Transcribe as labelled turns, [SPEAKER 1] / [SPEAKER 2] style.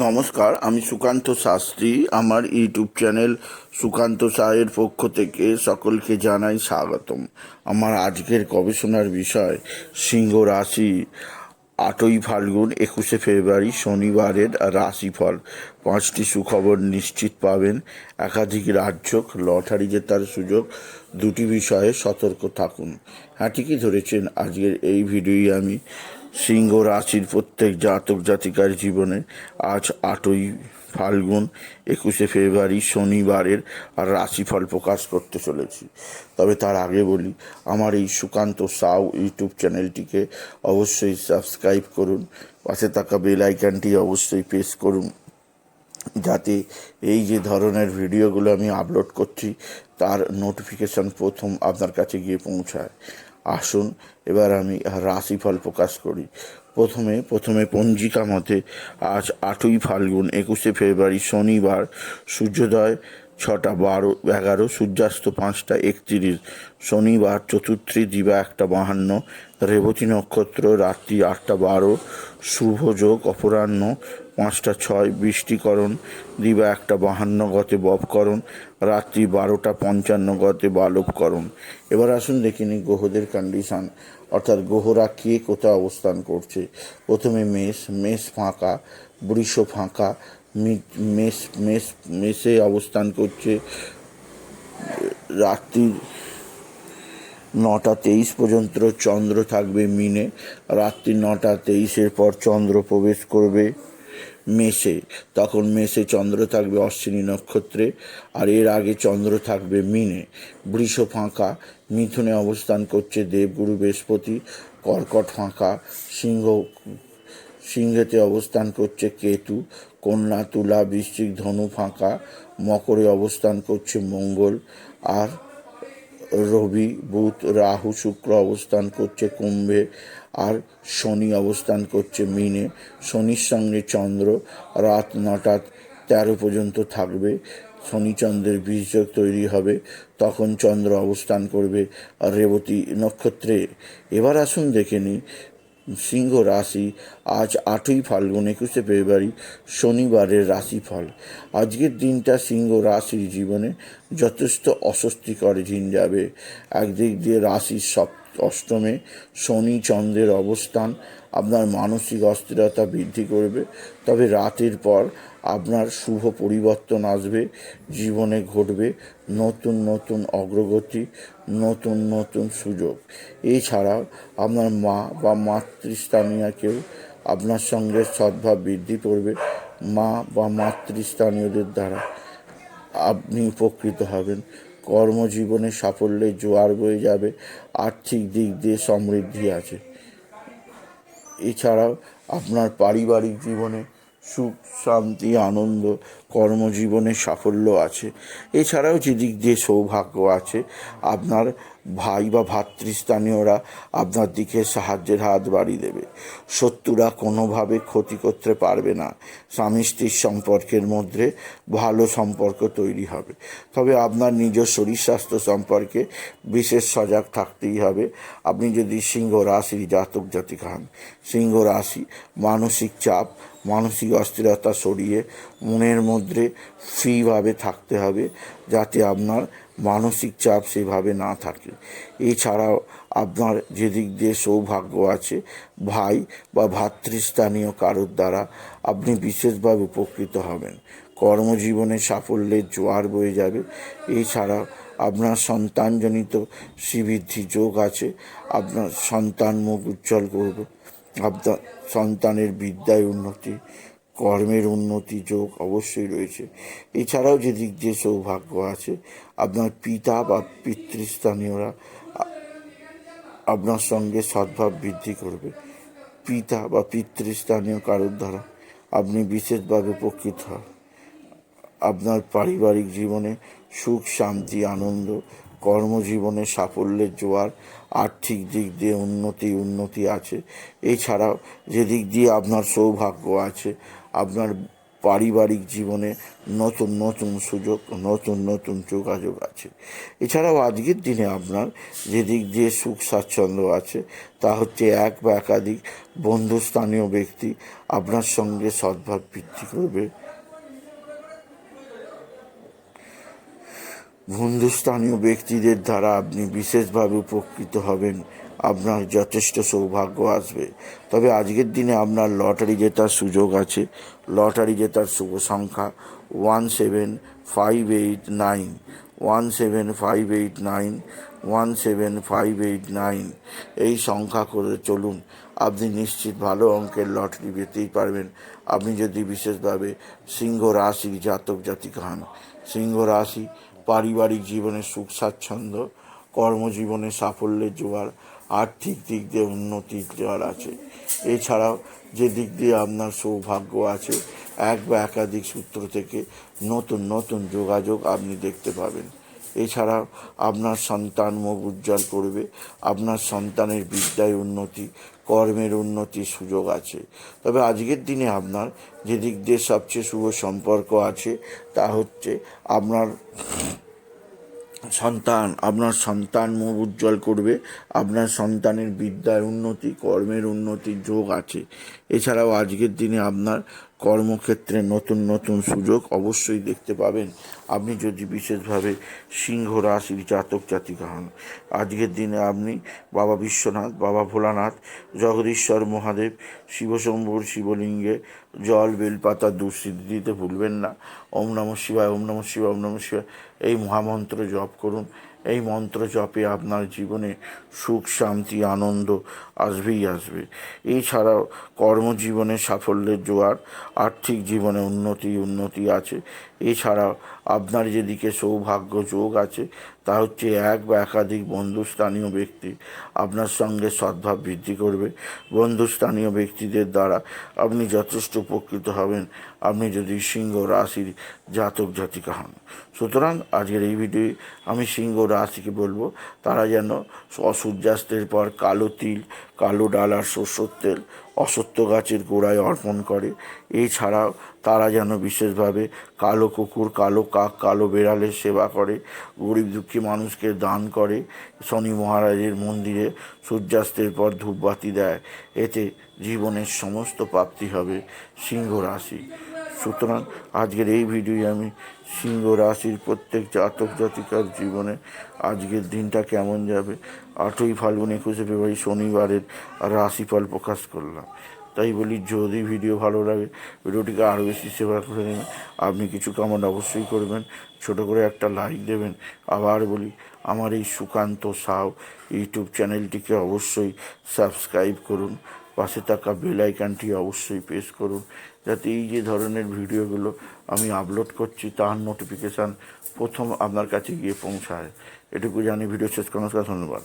[SPEAKER 1] নমস্কার, আমি সুকান্ত শাস্ত্রী। আমার ইউটিউব চ্যানেল সুকান্ত সাহের পক্ষ থেকে সকলকে জানাই স্বাগতম। আমার আজকের গবেষণার বিষয়, সিংহ রাশি আটই ফাল্গুন, একুশে ফেব্রুয়ারি, শনিবারের রাশিফল। পাঁচটি সুখবর নিশ্চিত পাবেন। একাধিক রাজ্য লটারি জেতার সুযোগ, দুটি বিষয়ে সতর্ক থাকুন। হ্যাঁ ঠিকই ধরেছেন, আজকের এই ভিডিওই আমি। সিংহ রাশির প্রত্যেক জাতক জাতিকার জীবনে আজ আটই ফাল্গুন, একুশে ফেব্রুয়ারি শনিবারের আর রাশিফল প্রকাশ করতে চলেছি। তবে তার আগে বলি, আমার এই সুকান্ত সাউ ইউটিউব চ্যানেলটিকে অবশ্যই সাবস্ক্রাইব করুন, পাশে থাকা বেল অবশ্যই প্রেস করুন, যাতে এই যে ধরনের ভিডিওগুলো আমি আপলোড করছি, তার নোটিফিকেশন প্রথম আপনার কাছে গিয়ে পৌঁছায়। আসুন, এবার আমি রাশিফল প্রকাশ করি। প্রথমে প্রথমে পঞ্জিকা মতে আজ আটই ফাল্গুন, একুশে ফেব্রুয়ারি, শনিবার, সূর্যোদয় ছটা বারো, এগারো, সূর্যাস্ত পাঁচটা একত্রিশ, শনিবার চতুর্থী, দিবা একটা বাহান্ন, রেবতী নক্ষত্র রাত্রি আটটা বারো শুভযোগ অপরাহ্ন পাঁচটা ছয় বৃষ্টিকরণ দিবা একটা বাহান্ন গতে ববকরণ রাত্রি বারোটা পঞ্চান্ন গতে বালবকরণ এবার আসুন দেখিনি গ্রহদের কন্ডিশান অর্থাৎ গ্রহরা কে কোথায় অবস্থান করছে। প্রথমে মেষ মেষ ফাঁকা, বৃষ ফাঁকা মেষ মেষ, মেষে অবস্থান করছে, রাত্রি নটা তেইশ পর্যন্ত চন্দ্র থাকবে মিনে, রাত্রি নটা তেইশের পর চন্দ্র প্রবেশ করবে। মেষে। তখন মেষে চন্দ্র থাকবে অশ্বিনী নক্ষত্রে, আর এর আগে চন্দ্র থাকবে মিনে। বৃষ ফাঁকা, মিথুনে অবস্থান করছে দেবগুরু বৃহস্পতি, কর্কট ফাঁকা, সিংহ, সিংহেতে অবস্থান করছে কেতু, কন্যা, তুলা, বৃশ্চিক ধনু ফাঁকা, মকরে অবস্থান করছে মঙ্গল, আর রবি, বুধ, রাহু, শুক্র অবস্থান করছে কুম্ভে আর শনি অবস্থান করছে মিনে। শনির সঙ্গে চন্দ্র রাত নটা তেরো পর্যন্ত থাকবে। শনিচন্দ্রের বীজযোগ তৈরি হবে, তখন চন্দ্র অবস্থান করবে রেবতী নক্ষত্রে। এবার আসুন দেখে নিই সিংহ রাশি আজ আটই ফাল্গুন একুশে ফেব্রুয়ারি শনিবারের রাশিফল। আজকের দিনটা সিংহ রাশির জীবনে যথেষ্ট অস্বস্তিকর দিন যাবে। একদিক দিয়ে রাশির সপ অষ্টমে শনি চন্দ্রের অবস্থান আপনার মানসিক অস্থিরতা বৃদ্ধি করবে। তবে রাতের পর আপনার শুভ পরিবর্তন আসবে, জীবনে ঘটবে নতুন নতুন অগ্রগতি, নতুন নতুন সুযোগ। এছাড়াও আপনার মা বা মাতৃস্থানীয় কেউ আপনার সঙ্গে সদ্ভাব বৃদ্ধি করবে, মা বা মাতৃস্থানীয়দের দ্বারা। আপনি উপকৃত হবেন। কর্মজীবনে সাফল্যে জোয়ার বয়ে যাবে, আর্থিক দিক দিয়ে সমৃদ্ধি আছে। এছাড়াও আপনার পারিবারিক জীবনে সুখ, শান্তি, আনন্দ, কর্মজীবনে সাফল্য আছে। এছাড়াও যেদিক দিয়ে সৌভাগ্য আছে, আপনার ভাই বা ভাতৃস্থানীয়রা আপনার দিকে সাহায্যের হাত বাড়িয়ে দেবে। শত্রুরা কোনোভাবে ক্ষতি করতে পারবে না। স্বামী স্ত্রীর সম্পর্কের মধ্যে ভালো সম্পর্ক তৈরি হবে। তবে আপনার নিজ শরীর স্বাস্থ্য সম্পর্কে বিশেষ সজাগ থাকতেই হবে। আপনি যদি সিংহ রাশির জাতক জাতিক হন, সিংহ রাশি মানসিক চাপ, মানসিক অস্থিরতা সরিয়ে মনের মধ্যে ফ্রিভাবে থাকতে হবে, যাতে আপনার মানসিক চাপ সেভাবে না থাকে। এছাড়াও আপনার যেদিক দিয়ে সৌভাগ্য আছে, ভাই বা ভাতৃস্থানীয় কারোর দ্বারা আপনি বিশেষভাবে উপকৃত হবেন। কর্মজীবনে সাফল্যের জোয়ার বয়ে যাবে। এছাড়া আপনার সন্তানজনিত শ্রীবৃদ্ধি যোগ আছে। আপনার সন্তান মুখ উজ্জ্বল করবে। আপনার সন্তানের বিদ্যায় উন্নতি কর্মের উন্নতি যোগ অবশ্যই রয়েছে। এছাড়াও যে দিক দিয়ে সৌভাগ্য আছে, আপনার পিতা বা পিতৃস্থানীয়রা আপনার সঙ্গে সদ্ভাব বৃদ্ধি করবে। পিতা বা পিতৃস্থানীয় কারোর দ্বারা আপনি বিশেষভাবে উপকৃত হন। আপনার পারিবারিক জীবনে সুখ, শান্তি, আনন্দ কর্মজীবনে সাফল্যের জোয়ার, আর্থিক দিক দিয়ে উন্নতি উন্নতি আছে। এছাড়াও যে দিক দিয়ে আপনার সৌভাগ্য আছে, আপনার পারিবারিক জীবনে নতুন নতুন সুযোগ, নতুন নতুন যোগাযোগ আছে। এছাড়াও আজকের দিনে আপনার যেদিক দিয়ে সুখ স্বাচ্ছন্দ্য আছে, তা হচ্ছে এক বা একাধিক বন্ধুস্থানীয় ব্যক্তি আপনার সঙ্গে সদ্ভাব বৃদ্ধি করবে। বন্ধুস্থানীয় ব্যক্তিদের দ্বারা আপনি বিশেষভাবে উপকৃত হবেন। আপনার যথেষ্ট সৌভাগ্য আসবে। তবে আজকের দিনে আপনার লটারি জেতার সুযোগ আছে। লটারি জেতার শুভ সংখ্যা one seven five eight nine. One seven five eight nine. One seven five eight nine. এই সংখ্যা করে চলুন। আপনি নিশ্চিত ভালো অঙ্কের লটারি পেতেই পারবেন। আপনি যদি বিশেষভাবে সিংহ রাশির জাতক জাতিকা হন, সিংহ রাশি পারিবারিক জীবনে সুখ, স্বাচ্ছন্দ্য, কর্মজীবনে সাফল্যের জোয়ার আর্থিক দিক দিয়ে উন্নতির জোয়ার আছে। এছাড়াও যে দিক দিয়ে আপনার সৌভাগ্য আছে, এক বা একাধিক সূত্র থেকে নতুন নতুন যোগাযোগ আপনি দেখতে পাবেন। এছাড়াও আপনার সন্তান মুখ উজ্জ্বল করবে, আপনার সন্তানের বিদ্যায় উন্নতি, কর্মের উন্নতির সুযোগ আছে। তবে আজকের দিনে আপনার যে দিক দিয়ে সবচেয়ে শুভ সম্পর্ক আছে, তা হচ্ছে আপনার সন্তান আপনার সন্তান মুখ উজ্জ্বল করবে, আপনার সন্তানের বিদ্যার উন্নতি, কর্মের উন্নতির যোগ আছে। এছাড়াও আজকের দিনে আপনার কর্মক্ষেত্রে নতুন নতুন সুযোগ অবশ্যই দেখতে পাবেন। আপনি যদি বিশেষভাবে সিংহ রাশির জাতক জাতিকা হন, আজকের দিনে আপনি বাবা বিশ্বনাথ, বাবা ভোলানাথ, জগদীশ্বর মহাদেব, শিবশম্ভুর শিবলিঙ্গে জল, বেলপাতা দুঃসিদ্ধি দিতে ভুলবেন না। ওম নম শিবায়, ওম নম শিবায়, ওম নম শিবায়। এই মহামন্ত্র জপ করুন। এই মন্ত্র জপে আপনার জীবনে সুখ, শান্তি, আনন্দ আসবেই আসবে। এছাড়াও কর্মজীবনে সাফল্যের জোয়ার, আর্থিক জীবনে উন্নতি উন্নতি আছে। এছাড়াও আপনার যেদিকে সৌভাগ্য যোগ আছে, তা হচ্ছে এক বা একাধিক বন্ধুস্থানীয় ব্যক্তি আপনার সঙ্গে সদ্ভাব বৃদ্ধি করবে। বন্ধুস্থানীয় ব্যক্তিদের দ্বারা আপনি যথেষ্ট উপকৃত হবেন। আপনি যদি সিংহ রাশির জাতক জাতিকা হন। সুতরাং আজকের এই ভিডিও আমি সিংহ রাশিকে বলব, তারা যেন অসূর্যাস্তের পর কালো তিল, কালো ডাল আর সর্ষের তেল অসত্য গাছের গোড়ায় অর্পণ করে। এছাড়াও তারা যেন বিশেষভাবে কালো কুকুর, কালো কাক, কালো বেড়ালের সেবা করে, গরিব দুঃখী মানুষকে দান করে, শনি মহারাজের মন্দিরে সূর্যাস্তের পর ধূপবাতি দেয়। এতে জীবনের সমস্ত প্রাপ্তি হবে সিংহ রাশি। সুতরাং আজকের এই ভিডিওয়ে আমি সিংহ রাশির প্রত্যেক জাতক জাতিকার জীবনে আজকের দিনটা কেমন যাবে? আটই ফাল্গুন একুশে ফেব্রুয়ারি শনিবারের রাশিফল প্রকাশ করলাম। তাই বলি, যদি ভিডিও ভালো লাগে, ভিডিওটিকে আরও বেশি সেবা করে দেবেন। আপনি কিছু কামনা অবশ্যই করবেন। ছোট করে একটা লাইক দেবেন। আবার বলি, আমার এই সুকান্ত সাউ ইউটিউব চ্যানেলটিকে অবশ্যই সাবস্ক্রাইব করুন। পাশে থাকা বেলাইকানটি অবশ্যই প্রেস করুন। যাতে এই যে ধরনের ভিডিওগুলো আমি আপলোড করছি, তার নোটিফিকেশান প্রথম আপনার কাছে গিয়ে পৌঁছায়। এটুকু জানি ভিডিও শেষ করার ধন্যবাদ।